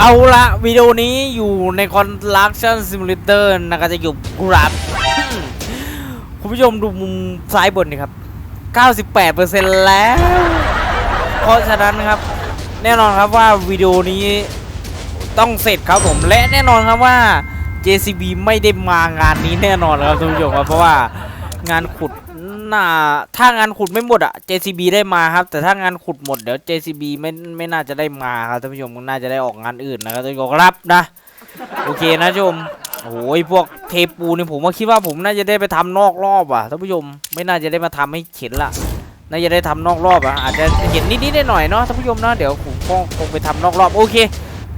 เอาละวิดีโอนี้อยู่ใน Construction Simulator นะครับจะอยู่กราบคุณผู้ชมดูมุมซ้ายบนนี่ครับ 98%แล้ว เพราะฉะนั้นครับ แน่นอนครับว่าวิดีโอนี้ต้องเสร็จครับผม และแน่นอนครับว่า JCB ไม่ได้มางานนี้แน่นอนครับท่านผู้ชมครับ เพราะว่างานขุด น่าถ้างานขุดไม่หมดอะ JCB ได้มาครับ แต่ถ้างานขุดหมดเดี๋ยว JCB ไม่ไม่น่าจะได้มาครับท่านผู้ชมน่าจะได้ออกงานอื่นนะครับท่านผู้ชมครับนะ โอเคนะชมโอ้ยพวกเทปูนี่ผมว่าคิดว่าผมน่าจะได้ไปทำนอกรอบอะท่านผู้ชมไม่น่าจะได้มาทำให้เห็นละน่าจะได้ทำนอกรอบอะอาจจะเห็นนิดๆหน่อยๆเนาะท่านผู้ชมเนาะเดี๋ยวผมก็คงไปทำนอกรอบโอเค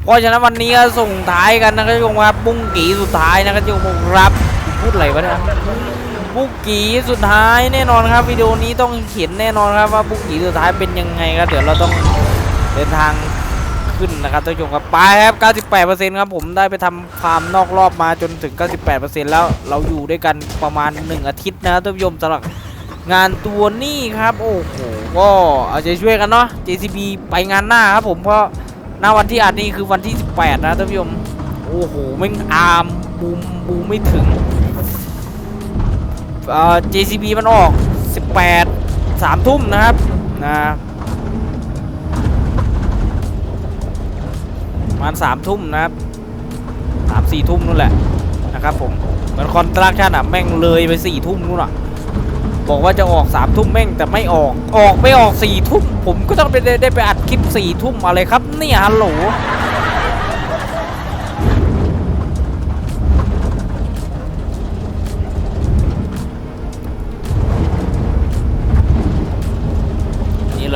เพราะฉะนั้นวันนี้ส่งท้ายกันนะครับท่านผู้ชมครับบุ้งกีสุดท้ายนะครับท่านผู้ชมครับพูดอะไรวะเนี่ย บุ้งกีสุดท้ายแน่นอนครับวิดีโอนี้ต้องเห็นแน่นอนครับว่าบุ้งกีสุดท้ายเป็นยังไงครับเดี๋ยวเราต้องเดินทางขึ้นนะครับท่านผู้ชมครับไปครับ 98%ครับผมได้ไปทำฟาร์มนอกรอบมาจนถึง 98%แล้วเราอยู่ด้วยกันประมาณ 1 อาทิตย์นะครับท่านผู้ชมสำหรับงานตัวนี้ครับ โอ้โหก็เอาใจช่วยกันเนาะ JCB ไปงานหน้าครับผมเพราะหน้าวันที่อัดนี่คือวันที่ 18 นะท่านผู้ชมโอ้โหแม่งอาร์มบูมบูมไม่ถึง เอ่อ JCB มันออก 18 3ทุ่มนะครับนะประมาณสามทุ่มนะครับสามสี่ทุ่มนู่นแหละนะครับผมเหมือนคอนตราชันอะแม่งเลยไปสี่ทุ่มนู่นอะบอกว่าจะออกสามทุ่มแม่งแต่ไม่ออกออกไม่ออกสี่ทุ่มผมก็ต้องไปได้ได้ไปอัดคลิปสี่ทุ่มอะไรครับเนี่ยฮัลโหล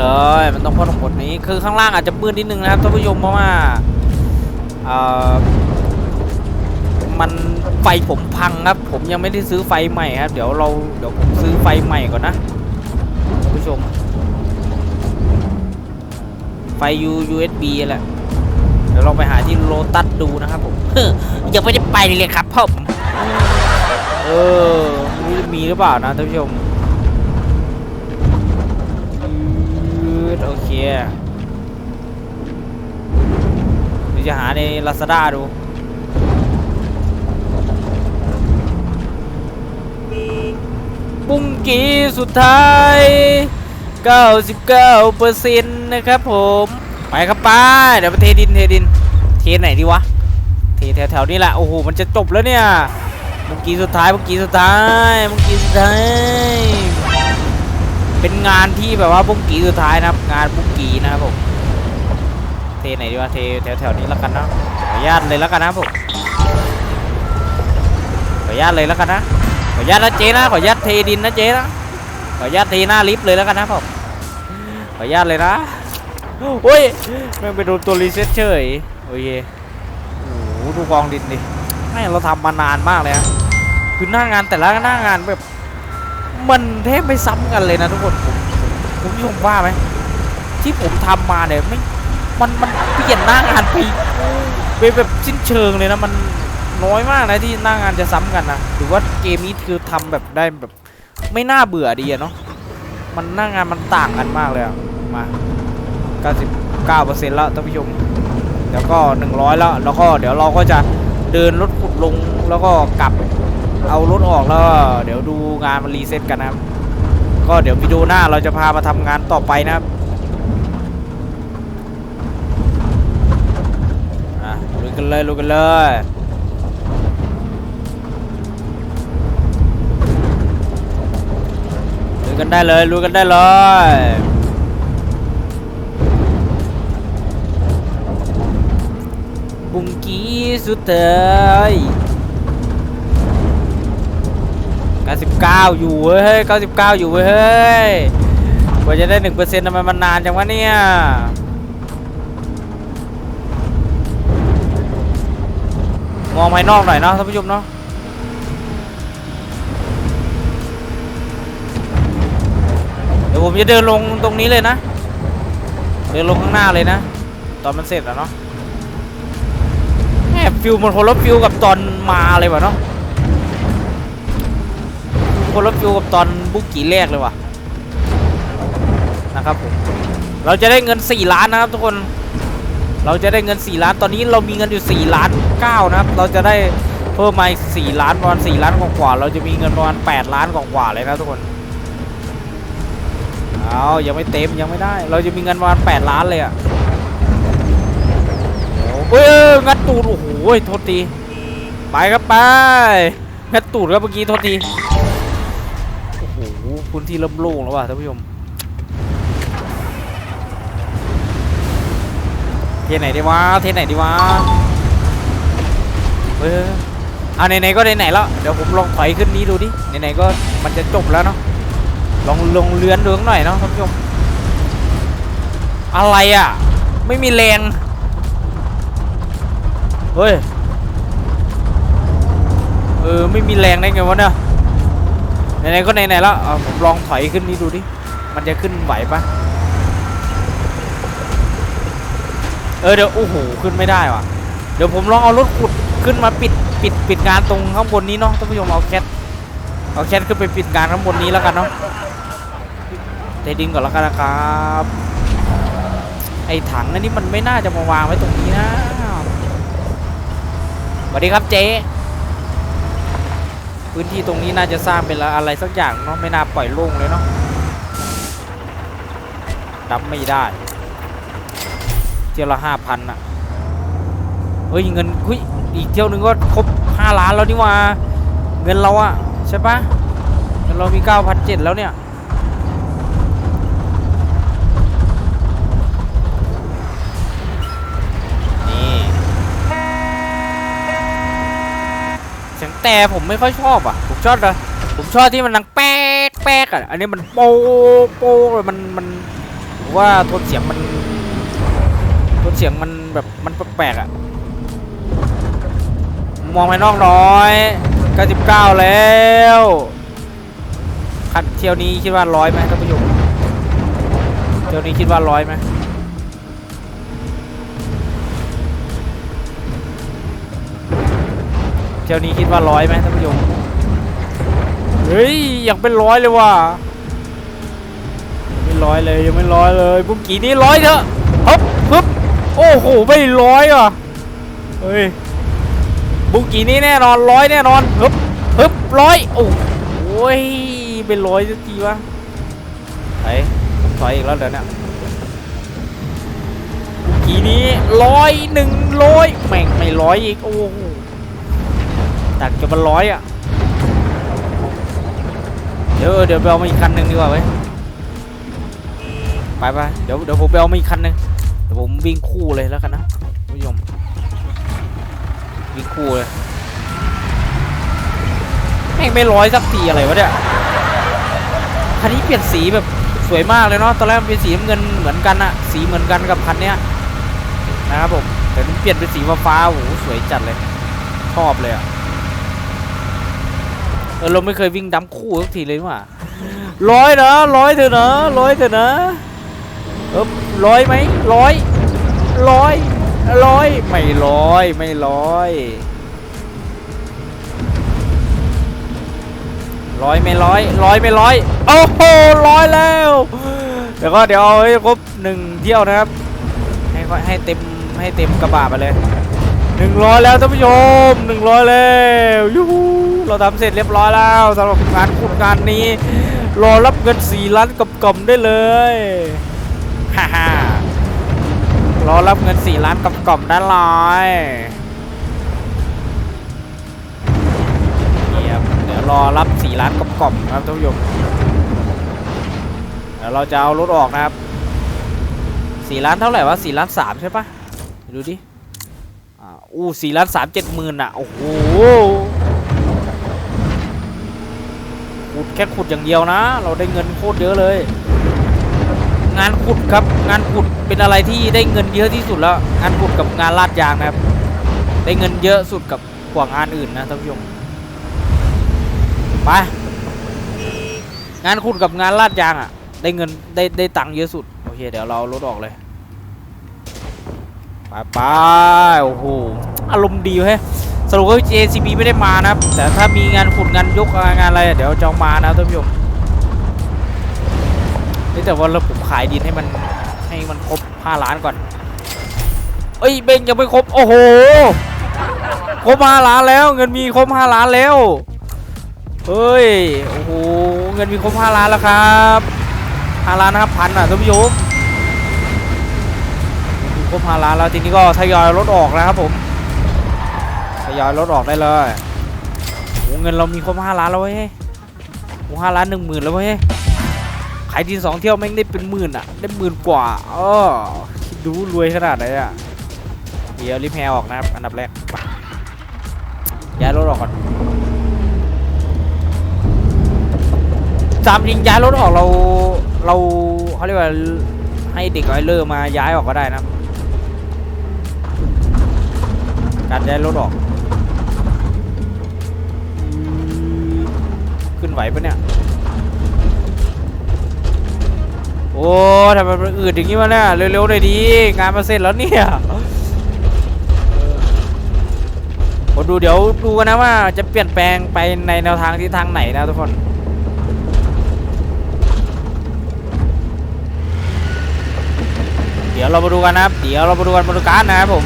เลย มันต้องพ่นทั้งหมดนี้คือข้างล่างอาจจะมืดนิดนึงนะครับท่านผู้ชมเพราะว่าเออมันไฟผมพังครับ ผมยังไม่ได้ซื้อไฟใหม่ครับ เดี๋ยวเราเดี๋ยวผมซื้อไฟใหม่ก่อนนะท่านผู้ชม ไฟ U USB แหละเดี๋ยวเราไปหาที่โลตัสดูนะครับผมยังไม่ได้ไปเลยครับผมเออไม่รู้จะมีหรือเปล่านะท่านผู้ชม เคเดี๋ยวจะหาใน Lazada ดูปุ้งกีสุดท้าย 99%นะครับผม ไปครับป้าเดี๋ยวเทดินเทดิน เทไหนดีวะ เทแถวๆนี้แหละ โอ้โห มันจะจบแล้วเนี่ยปุ้งกีสุดท้ายปุ้งกีสุดท้ายปุ้งกีสุดท้าย เป็นงานที่แบบว่าปุ้งกีสุดท้ายนะครับ งานปุ้งกีนะครับผมเทไหนดีวะเทแถวๆนี้แล้วกันนะขออนุญาตเลยแล้วกันนะผมขออนุญาตเลยแล้วกันนะขออนุญาตนะเจ๊นะขออนุญาตเทดินนะเจ๊นะขออนุญาตเทหน้าลิฟต์เลยแล้วกันนะผมขออนุญาตเลยนะโอ้ยแม่งไปโดนตัวรีเซ็ตเฉยโอเคโอ้โหดูกองดินดิแม่เราทำมานานมากเลยอะคือหน้างานแต่ละหน้างานแบบ มันแทบไม่ซ้ำกันเลยนะทุกคนผมคุณผู้ชมว่าไหมที่ผมทำมาเนี่ยไม่มันมันเปลี่ยนหน้างานไปไปแบบสิ้นเชิงเลยนะมันน้อยมากนะที่หน้างานจะซ้ำกันนะหรือว่าเกมนี้คือทำแบบได้แบบ ไม่น่าเบื่อดีอะเนาะมันหน้างานมันต่างกันมากเลยอะมา 99%แล้วท่านผู้ชมเดี๋ยวก็ 100 แล้ว แล้วก็เดี๋ยวเราก็จะเดินรถขุดลงแล้วก็กลับ เอารถออกแล้วเดี๋ยวดูงานมันรีเซ็ตกันนะครับ ก็เดี๋ยววิดีโอหน้าเราจะพามาทำงานต่อไปนะครับอะลุยกันเลยลุยกันเลยลุยกันได้เลยลุยกันได้เลยบุงกี้สุดเตย 99 อยู่เว้ยเฮ้ย99 อยู่เว้ยเฮ้ยกว่าจะได้ 1%ทำไมมันนานจังวะเนี่ยมองภายนอกหน่อยเนาะท่านผู้ชมเนาะเดี๋ยวผมจะเดินลงตรงนี้เลยนะ เดินลงข้างหน้าเลยนะ ตอนมันเสร็จแล้วเนาะแหมฟิลมันคนละฟิลกับตอนมาเลยวะเนาะ คนละฟิลกับตอนบุกกี่แรกเลยว่ะนะครับผมเราจะได้เงิน 4 ล้านนะครับทุกคนเราจะได้เงิน 4 ล้านตอนนี้เรามีเงินอยู่ 4 ล้าน9นะครับ เราจะได้เพิ่มมาอีก4ล้านประมาณ4ล้านกว่าเราจะมีเงินประมาณ8ล้านกว่าเลยนะทุกคนเอายังไม่เต็มยังไม่ได้ เราจะมีเงินประมาณ8ล้านเลยอะ่ะโอ้ยงัดตูดโอ้โหโทษทีไปครับไปงัดตูดครับเมื่อกี้โทษที พื้นที่เริ่มโล่งแล้วว่ะท่านผู้ชมเทไหนดีวะเทไหนดีวะเออเอาไหนๆก็ไหนๆแล้วเดี๋ยวผมลองถอยขึ้นนี้ดูดิไหนๆก็มันจะจบแล้วเนาะลองลงเรือนดูข้างหน่อยเนาะท่านผู้ชมอะไรอะ ไม่มีแรงเฮ้ยเออไม่มีแรงได้ไงวะเนี่ย ไหนๆก็ไหนๆแล้วเอาผมลองถอยขึ้นนี้ดูดิ มันจะขึ้นไหวปะเออเดี๋ยวโอ้โหขึ้นไม่ได้ว่ะ เดี๋ยวผมลองเอารถขุดขึ้นมาปิดปิดปิดงานตรงข้างบนนี้เนาะท่านผู้ชมเอาแคทเอาแคทขึ้นไปปิดงานข้างบนนี้แล้วกันเนาะเทดินก่อนแล้วกันนะครับไอ้ถังอันนี้มันไม่น่าจะมาวางไว้ตรงนี้นะสวัสดีครับเจ๊ พื้นที่ตรงนี้น่าจะสร้างเป็นอะไรสักอย่างเนาะไม่น่าปล่อยโล่งเลยเนาะดับไม่ได้เที่ยวละห้าพันอะเฮ้ยเงินเฮ้ยอีกเที่ยวหนึงก็ครบห้าล้านแล้วนี่ว่าเงินเราอะใช่ปะเงินเรามีเก้าพันเจ็ดแล้วเนี่ย นี่เสียง แต่ผมไม่ค่อยชอบอะ ผมชอบเลยผมชอบที่มันดังแป๊กแป๊กอะ อันนี้มันโป๊กโป๊กเลยมันมันผมว่าโทนเสียงมันโทนเสียงมันแบบมันแปลกๆอะ มองไปนอกน้อย99แล้วคันเที่ยวนี้คิดว่าร้อยไหมท่านผู้ชมเที่ยวนี้คิดว่าร้อยไหม เที่ยวนี้คิดว่าร้อยไหมท่านผู้ชมเฮ้ยยังเป็นร้อยเลยว่ะไม่ร้อยเลยยังไม่ร้อยเลยบุ้งกี่นี้ร้อยเถอะฮึบฮึบโอ้โหไม่ร้อยอะเฮ้ยบุกี่นี้แน่นอนร้อยแน่นอนฮึบฮึบร้อยโอ้โหยเป็นร้อยสักทีวะไปผมถอยอีกแล้วเดี๋ยวนี้บุกี่นี้ร้อยหนึ่งร้อยแม่งไม่ร้อยอีกโอ้โห ตักจะมันร้อยอะ เดี๋ยวเดี๋ยวไปเอามาอีกคันหนึ่งดีกว่าเว้ยไปไปเดี๋ยวเดี๋ยวผมไปเอามาอีกคันหนึ่งเดี๋ยวผมวิ่งคู่เลยแล้วกันนะผู้ชมวิ่งคู่เลยแม่งไม่ร้อยสักทีอะไรวะเนี่ยคันนี้เปลี่ยนสีแบบสวยมากเลยเนาะตอนแรกเป็นสีน้ำเงินเหมือนกันอะสีเหมือนกันกับคันเนี้ยนะครับผมแต่มันเปลี่ยนเป็นสีฟ้าๆโอ้โหสวยจัดเลยชอบเลยอะ ออเราไม่เคยวิ่งดัมคู่สักทีเลยว่าร้อยนะร้อยเถอะนะร้อยเถอะนะเออร้อยไหมร้อยร้อยร้อยไม่ร้อยไม่ร้อยร้อยไม่ร้อยร้อยไม่ร้อยโอ้โหร้อยแล้วเดี๋ยวก็เดี๋ยวเอาให้ครบหนึ่งเที่ยวนะครับให้ให้เต็มให้เต็มกระบะไปเลย หนึ่งร้อยแล้วท่านผู้ชมหนึ่งร้อยแล้วยูฮูเราทำเสร็จเรียบร้อยแล้วสำหรับงานขุดงานนี้ รอรับเงินสี่ล้านกับกล่อมได้เลยฮ่าฮ่ารอรับเงินสี่ล้านกับกล่อมได้เลยเงียบเดี๋ยวรอรับสี่ล้านกับกล่อมครับท่านผู้ชมเดี๋ยวเราจะเอารถออกนะครับสี่ล้านเท่าไหร่วะสี่ล้านสามใช่ปะดูดิ อู้สี่ล้านสามเจ็ดหมื่นอะ โอ้โหขุดแค่ขุดอย่างเดียวนะ เราได้เงินโคตรเยอะเลย งานขุดครับ งานขุดเป็นอะไรที่ได้เงินเยอะที่สุดแล้ว งานขุดกับงานลาดยางนะครับ ได้เงินเยอะสุดกับกว่างานอื่นนะท่านผู้ชมไปงานขุดกับงานลาดยางอะ ได้เงินได้ได้ตังค์เยอะสุด โอเค เดี๋ยวเราลดออกเลย ไปไปโอ้โหอารมณ์ดีเว้ยสรุปว่า JCB ไม่ได้มานะครับ แต่ถ้ามีงานขุดงานยกงานอะไรเดี๋ยวจะเอามานะท่านผู้ชมแต่ว่าเราผมขายดินให้มันให้มันครบ 5 ล้านก่อน เอ้ยเบงยังไม่ครบ โอ้โห ครบห้าล้านแล้ว เงินมีครบห้าล้านแล้วเฮ้ย โอ้โห เงินมีครบห้าล้านแล้วครับห้าล้านนะครับพันอะท่านผู้ชม รบห้าล้านแล้วทีนี้ก็ทยอยลดออกนะครับผมทยอยลดออกได้เลยโอ้เงินเรามีครบห้าล้านแล้วเว้ยโอ้ห้าล้านหนึ่งหมื่นแล้วเว้ยขายทีสองเที่ยวแม่งได้เป็นหมื่นอะ ได้หมื่นกว่าเออคิดดูรวยขนาดไหนอะเดี๋ยวรีบแพรออกนะครับอันดับแรกย้ายรถออกก่อนตามจริงย้ายรถออกเราเราเขาเรียกว่าให้เด็กไอเลอร์มาย้ายออกก็ได้นะ การย้ายรถออก ขึ้นไหวปะเนี่ย โอ้ทำไมมันอืดอย่างนี้วะเนี่ยเร็วๆหน่อยดี งานมาเสร็จแล้วเนี่ยผมดูเดี๋ยวดูกันนะว่าจะเปลี่ยนแปลงไปในแนวทางที่ทางไหนนะทุกคนเดี๋ยวเรามาดูกันนะครับ เดี๋ยวเรามาดูกันมาดูการนะครับผม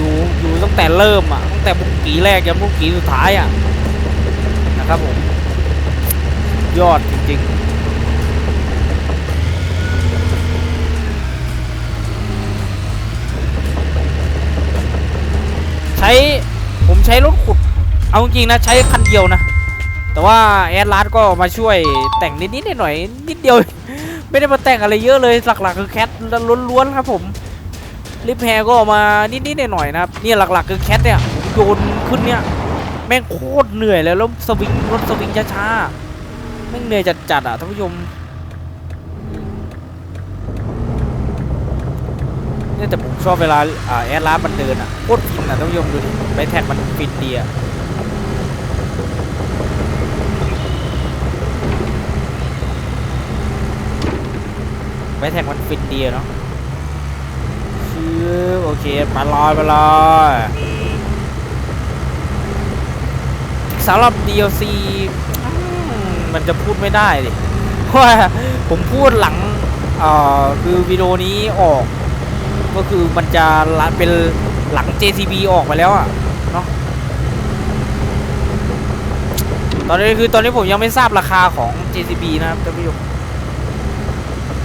อยู่อยู่ตั้ง แต่เริ่มอะตั้งแต่บุกกีแรกยันบุกกีสุดท้ายอะนะครับผมยอดจริงๆใช้ผมใช้รถขุด เอาจริงนะ ใช้คันเดียวนะ แต่ว่าแอดลาสก็มาช่วยแต่งนิดๆหน่อยๆนิดเดียว ไม่ได้มาแต่งอะไรเยอะเลยหลักๆคือแคทล้วนๆครับผม ลิฟแฮร์ก็มานิดๆหน่อยๆนะครับเนี่ยหลักๆคือแคทเนี่ยผมโยนขึ้นเนี่ยแม่งโคตรเหนื่อยเลยแล้วสวิงรถสวิงช้าๆแม่งเหนื่อยจัดๆอะท่านผู้ชมเนี่ยแต่ผมชอบเวลาอ่าแอดลาสมันเดินอะโคตรฟินอะท่านผู้ชมดูดิไปแท็กมันฟินดีอะไปแท็กมันฟินดีเนาะ โอเคมาลอยมาลอยสำหรับ DLC อืมมันจะพูดไม่ได้ดิเพราะผมพูดหลังคือวิดีโอนี้ออก ก็คือมันจะเป็นหลัง JCB ออกไปแล้วอะเนาะตอนนี้คือตอนนี้ผมยังไม่ทราบราคาของ JCB นะครับท่านผู้ชม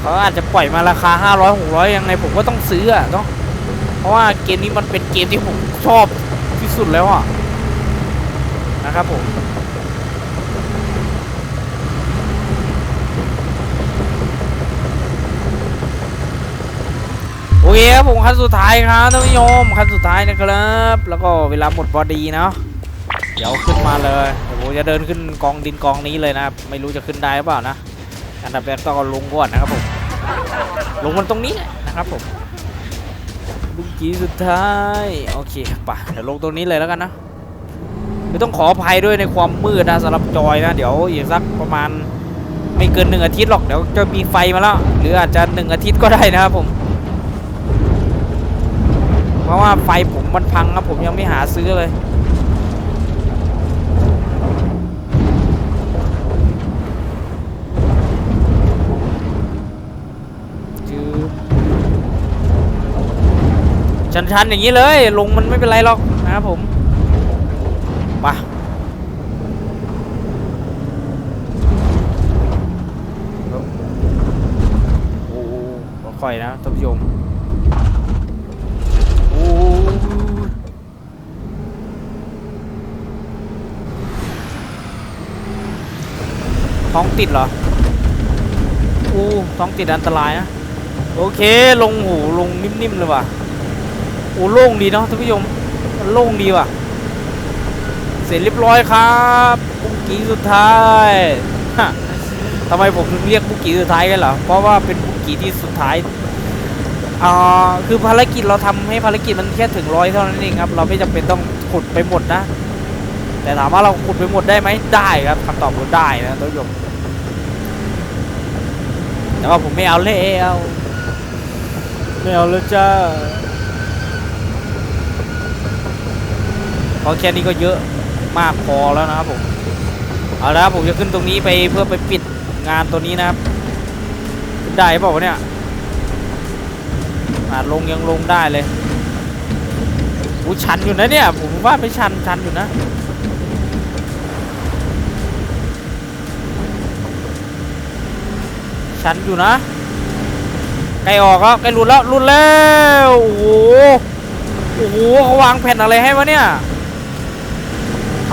เขาอาจจะปล่อยมาราคา 500 600 ยังไงผมก็ต้องซื้ออะเนาะเพราะว่าเกมนี้มันเป็นเกมที่ผมชอบที่สุดแล้วอะนะครับผมโอเคครับผมคันสุดท้ายครับท่านผู้ชมคันสุดท้ายนะครับ แล้วก็เวลาหมดพอดีเนาะเดี๋ยวขึ้นมาเลยเดี๋ยวผมจะเดินขึ้นกองดินกองนี้เลยนะไม่รู้จะขึ้นได้หรือเปล่านะอันดับแรกต้องลงก่อนนะครับผม ลงมันตรงนี้นะครับผมบุกกีสุดท้ายโอเคป่ะเดี๋ยวลงตรงนี้เลยแล้วกันนะไม่ต้องขออภัยด้วยในความมืดนะสำหรับจอยนะ เดี๋ยวอีกสักประมาณไม่เกินหนึ่งอาทิตย์หรอกเดี๋ยวจะมีไฟมาแล้วหรืออาจจะหนึ่งอาทิตย์ก็ได้นะครับผม เพราะว่าไฟผมมันพังครับผมยังไม่หาซื้อเลย ชันๆอย่างนี้เลย ลงมันไม่เป็นไรหรอกนะครับผมไปโอ้โหค่อยนะท่านผู้ชมโอ้ท้องติดเหรอโอ้ท้องติดอันตรายนะ โอเค ลงหูลงนิ่มๆเลยว่ะ โอ้โล่งดีเนาะท่านผู้ชมมันโล่งดีว่ะ เสร็จเรียบร้อยครับบุกกี้สุดท้ายทำไมผมถึงเรียกบุกกี้สุดท้ายกันเหรอเพราะว่าเป็นบุกกี้ที่สุดท้ายอ่าคือภารกิจเราทำให้ภารกิจมันแค่ถึงร้อยเท่านั้นเองครับ เราไม่จำเป็นต้องขุดไปหมดนะ แต่ถามว่าเราขุดไปหมดได้ไหมได้ครับคำตอบคือได้นะท่านผู้ชมแต่ว่าผมไม่เอาแล้วไม่เอาแล้วจ้า เพราะแค่นี้ก็เยอะมากพอแล้วนะครับผมเอาละครับผมจะขึ้นตรงนี้ไปเพื่อไปปิดงานตัวนี้นะครับได้เปล่าวเนี่ยอาจลงยังลงได้เลยอู้ชันอยู่นะเนี่ยผมว่าไม่ชันชันอยู่นะชันอยู่นะใกล้ออกแล้วใกล้หลุดแล้วหลุดแล้วโอ้โหโอ้โหเขาวางแผ่นอะไรให้วะเนี่ย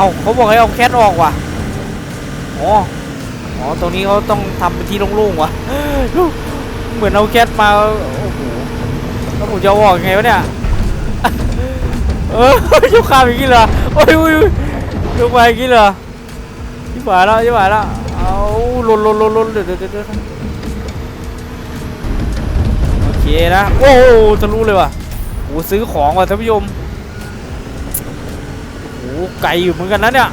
เอาเขาบอกให้เอาแคทออกว่ะอ๋ออ๋อตรงนี้เขาต้องทำเป็นที่โล่งๆว่ะเหมือนเอาแคทมาโอ้โหแล้วผมจะออกยังไงวะเนี่ยเออยกข้ามอย่างนี้เหรอโอ้ยโอ้ยยกไปอย่างนี้เหรอที่ฝ่าแล้วที่ฝ่าแล้วเอาลนลนลนลนเดี๋ยวเดี๋ยวเดี๋ยวเดี๋ยวโอเคนะโอ้โหจะรู้เลยว่ะโอ้ซื้อของว่ะท่านผู้ชม ไกลอยู่เหมือนกันนะเนี่ย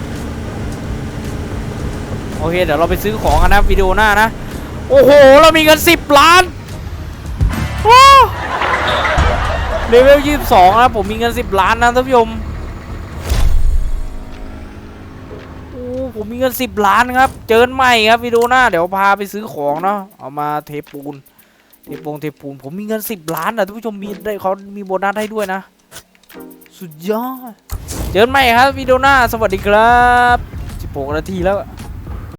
โอเค เดี๋ยวเราไปซื้อของกันนะวิดีโอหน้านะ โอ้โห เรามีเงินสิบล้านว้าเลเวลยี่สิบสองนะ ผมมีเงินสิบล้านนะท่านผู้ชมโอ้ผมมีเงินสิบล้านครับ เจอกันใหม่ครับวิดีโอหน้า เดี๋ยวพาไปซื้อของเนาะเอามาเทปูนเทปูนเทปูนผมมีเงินสิบล้านนะท่านผู้ชมมีได้เขามีโบนัสให้ด้วยนะ สุดยอด เจอกันใหม่ครับวิดีโอหน้าสวัสดีครับ 16 นาทีแล้ว